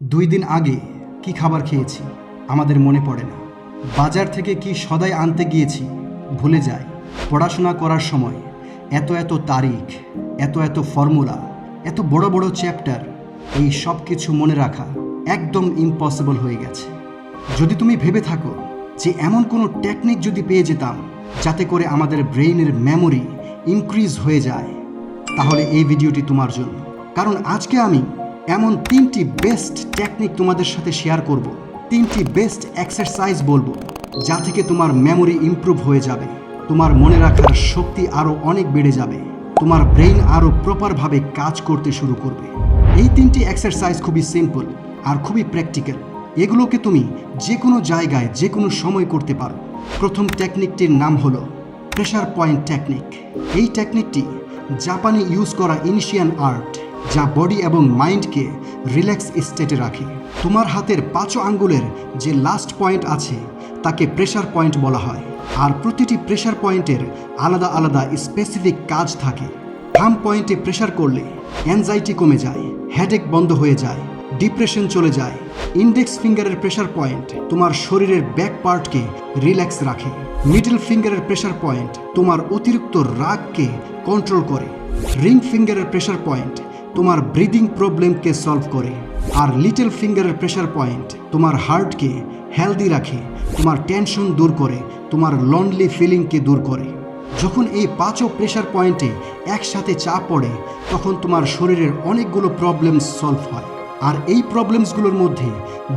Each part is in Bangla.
দুই দিন আগে কি খাবার খেয়েছি আমাদের মনে পড়ে না। বাজার থেকে কি সদাই আনতে গিয়েছি ভুলে যাই। পড়াশোনা করার সময় এত এত তারিখ, এত এত ফর্মুলা, এত বড় বড় চ্যাপ্টার, এই সব কিছু মনে রাখা একদম ইম্পসিবল হয়ে গেছে। যদি তুমি ভেবে থাকো যে এমন কোনো টেকনিক যদি পেয়ে যেতাম যাতে করে আমাদের ব্রেইনের মেমোরি ইনক্রিজ হয়ে যায়, তাহলে এই ভিডিওটি তোমার জন্য। কারণ আজকে আমি এমন তিনটি বেস্ট টেকনিক তোমাদের সাথে শেয়ার করব। তিনটি বেস্ট এক্সারসাইজ বলব, যা থেকে তোমার মেমোরি ইমপ্রুভ হয়ে যাবে। তোমার মনে রাখার শক্তি আরও অনেক বেড়ে যাবে। তোমার ব্রেইন আরও প্রপারভাবে কাজ করতে শুরু করবে। এই তিনটি এক্সারসাইজ খুবই সিম্পল আর খুবই প্র্যাকটিক্যাল এগুলোকে তুমি যে কোনো জায়গায় যে কোনো সময় করতে পারো। প্রথম টেকনিকটির নাম হলো প্রেশার পয়েন্ট টেকনিক এই টেকনিকটি জাপানে ইউজ করা ইনিশিয়ান আর্ট যা বডি এবং মাইন্ডকে রিল্যাক্স স্টেটে রাখে। তোমার হাতের পাঁচ আঙ্গুলের যে লাস্ট পয়েন্ট আছে, তাকে প্রেশার পয়েন্ট বলা হয়। আর প্রতিটি প্রেশার পয়েন্টের আলাদা আলাদা স্পেসিফিক কাজ থাকে। থাম পয়েন্টে প্রেশার করলে অ্যাংজাইটি কমে যায় হেডেক বন্ধ হয়ে যায় ডিপ্রেশন চলে যায়। ইন্ডেক্স ফিঙ্গারের প্রেশার পয়েন্ট তোমার শরীরের ব্যাক পার্টকে রিল্যাক্স রাখে। মিডল ফিঙ্গারের প্রেশার পয়েন্ট তোমার অতিরিক্ত রাগকে কন্ট্রোল করে। রিং ফিঙ্গারের প্রেশার পয়েন্ট তোমার ব্রিদিং প্রবলেমকে সলভ করে। আর লিটল ফিঙ্গারের প্রেশার পয়েন্ট তোমার হার্টকে হেলদি রাখে, তোমার টেনশন দূর করে, তোমার লনলি ফিলিংকে দূর করে। যখন এই পাঁচও প্রেশার পয়েন্টে একসাথে চাপ পড়ে, তখন তোমার শরীরের অনেকগুলো প্রবলেমস সলভ হয়। আর এই প্রবলেমসগুলোর মধ্যে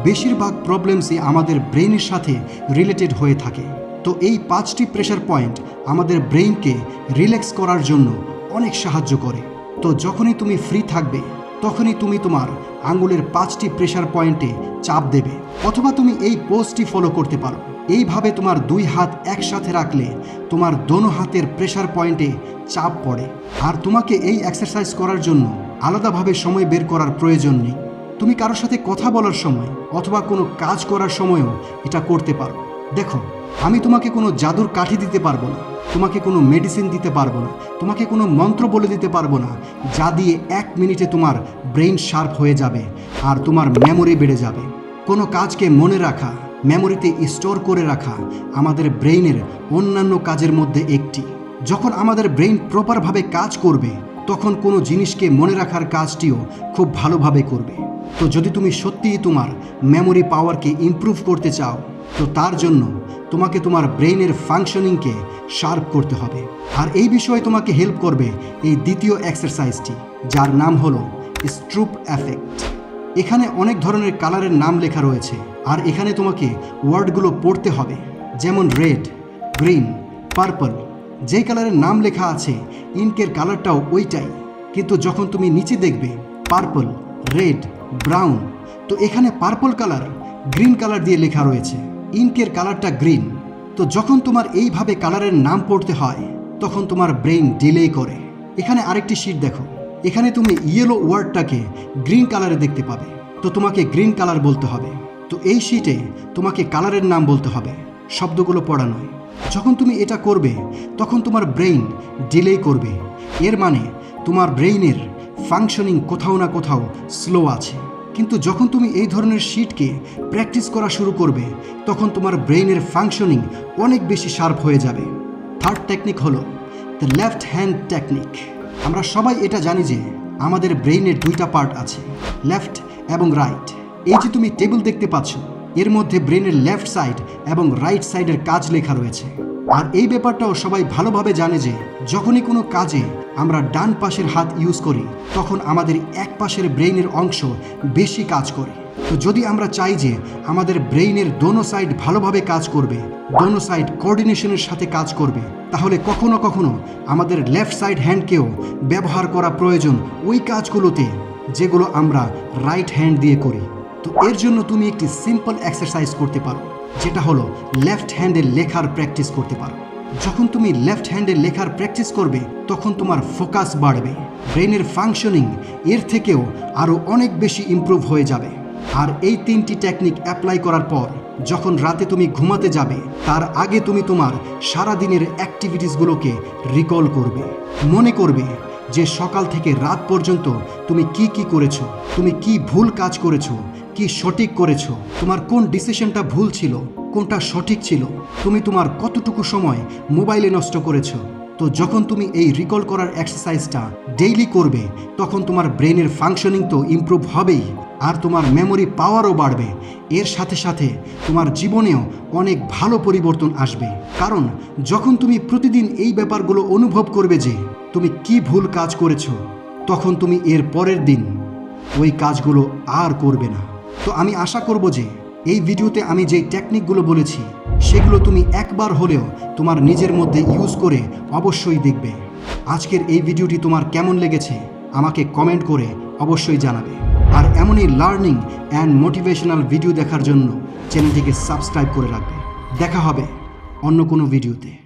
বেশিরভাগ প্রবলেমসই আমাদের ব্রেনের সাথে রিলেটেড হয়ে থাকে। তো এই পাঁচটি প্রেশার পয়েন্ট আমাদের ব্রেইনকে রিল্যাক্স করার জন্য অনেক সাহায্য করে। তো যখনই তুমি ফ্রি থাকবে, তখনই তুমি তোমার আঙ্গুলের পাঁচটি প্রেশার পয়েন্টে চাপ দেবে অথবা তুমি এই পোস্টটি ফলো করতে পারো। এইভাবে তোমার দুই হাত একসাথে রাখলে তোমার দোনো হাতের প্রেশার পয়েন্টে চাপ পড়ে। আর তোমাকে এই এক্সারসাইজ করার জন্য আলাদাভাবে সময় বের করার প্রয়োজন নেই। তুমি কারোর সাথে কথা বলার সময় অথবা কোনো কাজ করার সময়ও এটা করতে পারো। দেখো আমি তোমাকে কোনো জাদুর কাঠি দিতে পারব না, তোমাকে কোনো মেডিসিন দিতে পারব না, তোমাকে কোনো মন্ত্র বলে দিতে পারব না, যা দিয়ে এক মিনিটে তোমার ব্রেন শার্প হয়ে যাবে আর তোমার মেমোরি বেড়ে যাবে। কোনো কাজকে মনে রাখা মেমোরিতে স্টোর করে রাখা আমাদের ব্রেইনের অন্যান্য কাজের মধ্যে একটি। যখন আমাদের ব্রেইন প্রপারভাবে কাজ করবে, তখন কোনো জিনিসকে মনে রাখার কাজটিও খুব ভালোভাবে করবে। তো যদি তুমি সত্যিই তোমার মেমোরি পাওয়ারকে ইমপ্রুভ করতে চাও তো তার জন্য তোমাকে তোমার ব্রেইনের ফাংশনিংকে শার্প করতে হবে। আর এই বিষয়ে তোমাকে হেল্প করবে এই দ্বিতীয় এক্সারসাইজটি যার নাম হলো স্ট্রুপ এফেক্ট এখানে অনেক ধরনের কালারের নাম লেখা রয়েছে, আর এখানে তোমাকে ওয়ার্ডগুলো পড়তে হবে, যেমন রেড গ্রিন পার্পল যেই কালারের নাম লেখা আছে ইনকের কালারটাও ওইটাই। কিন্তু যখন তুমি নিচে দেখবে পার্পল রেড ব্রাউন তো এখানে পার্পল কালার গ্রিন কালার দিয়ে লেখা রয়েছে। ইনকের কালারটা গ্রিন। তো যখন তোমার এইভাবে কালারের নাম পড়তে হয়, তখন তোমার ব্রেইন ডিলে করে। এখানে আরেকটি শিট দেখো। এখানে তুমি ইয়েলো ওয়ার্ডটাকে গ্রিন কালারে দেখতে পাবে। তো তোমাকে গ্রিন কালার বলতে হবে। তো এই শিটে তোমাকে কালারের নাম বলতে হবে। শব্দগুলো পড়া নয়। যখন তুমি এটা করবে, তখন তোমার ব্রেইন ডিলে করবে। এর মানে তোমার ব্রেইনের ফাংশনিং কোথাও না কোথাও স্লো আছে। কিন্তু যখন তুমি এই ধরনের শিটকে প্র্যাকটিস করা শুরু করবে, তখন তোমার ব্রেইনের ফাংশনিং অনেক বেশি শার্প হয়ে যাবে। থার্ড টেকনিক হলো দ্য লেফট হ্যান্ড টেকনিক আমরা সবাই এটা জানি যে আমাদের ব্রেইনের দুইটা পার্ট আছে লেফট এবং রাইট এই যে তুমি টেবিল দেখতে পাচ্ছ, এর মধ্যে ব্রেনের লেফট সাইড এবং রাইট সাইডের কাজ লেখা রয়েছে। আর এই ব্যাপারটাও সবাই ভালোভাবে জানে যে, যখনই কোনো কাজে আমরা ডান পাশের হাত ইউজ করি, তখন আমাদের এক পাশের ব্রেইনের অংশ বেশি কাজ করে। তো যদি আমরা চাই যে, আমাদের ব্রেইনের দোনো সাইড ভালোভাবে কাজ করবে, দোনো সাইড কোঅর্ডিনেশনের সাথে কাজ করবে, তাহলে কখনো কখনো আমাদের লেফট সাইড হ্যান্ডকেও ব্যবহার করা প্রয়োজন ওই কাজগুলোতে, যেগুলো আমরা রাইট হ্যান্ড দিয়ে করি। তো এর জন্য তুমি একটি সিম্পল এক্সারসাইজ করতে পারো। যেটা হলো লেফট হ্যান্ডে লেখার প্র্যাকটিস করতে পারো। যখন তুমি লেফট হ্যান্ডে লেখার প্র্যাকটিস করবে, তখন তোমার ফোকাস বাড়বে। ব্রেনের ফাংশনিং এর থেকেও আরও অনেক বেশি ইমপ্রুভ হয়ে যাবে। আর এই তিনটি টেকনিক অ্যাপ্লাই করার পর, যখন রাতে তুমি ঘুমাতে যাবে, তার আগে তুমি তোমার সারা দিনের অ্যাক্টিভিটিসগুলোকে রিকল করবে। মনে করবে যে সকাল থেকে রাত পর্যন্ত তুমি কি কি করেছ, তুমি কি ভুল কাজ করেছ কি সঠিক করেছ? তোমার কোন ডিসিশনটা ভুল ছিল? কোনটা সঠিক ছিল? তুমি তোমার কতটুকু সময় মোবাইলে নষ্ট করেছ? তো যখন তুমি এই রিকল করার এক্সারসাইজটা ডেইলি করবে, তখন তোমার ব্রেনের ফাংশনিং তো ইমপ্রুভ হবেই, আর তোমার মেমোরি পাওয়ারও বাড়বে। এর সাথে সাথে তোমার জীবনেও অনেক ভালো পরিবর্তন আসবে। কারণ যখন তুমি প্রতিদিন এই ব্যাপারগুলো অনুভব করবে যে তুমি কি ভুল কাজ করেছ, তখন তুমি এর পরের দিন ওই কাজগুলো আর করবে না। তো আমি আশা করব যে এই ভিডিওতে আমি যেই টেকনিকগুলো বলেছি, সেগুলো তুমি একবার হলেও তোমার নিজের মধ্যে ইউজ করে অবশ্যই দেখবে। আজকের এই ভিডিওটি তোমার কেমন লেগেছে, আমাকে কমেন্ট করে অবশ্যই জানাবে। আর এমনই লার্নিং অ্যান্ড মোটিভেশনাল ভিডিও দেখার জন্য চ্যানেলটিকে সাবস্ক্রাইব করে রাখবে। দেখা হবে অন্য কোনো ভিডিওতে।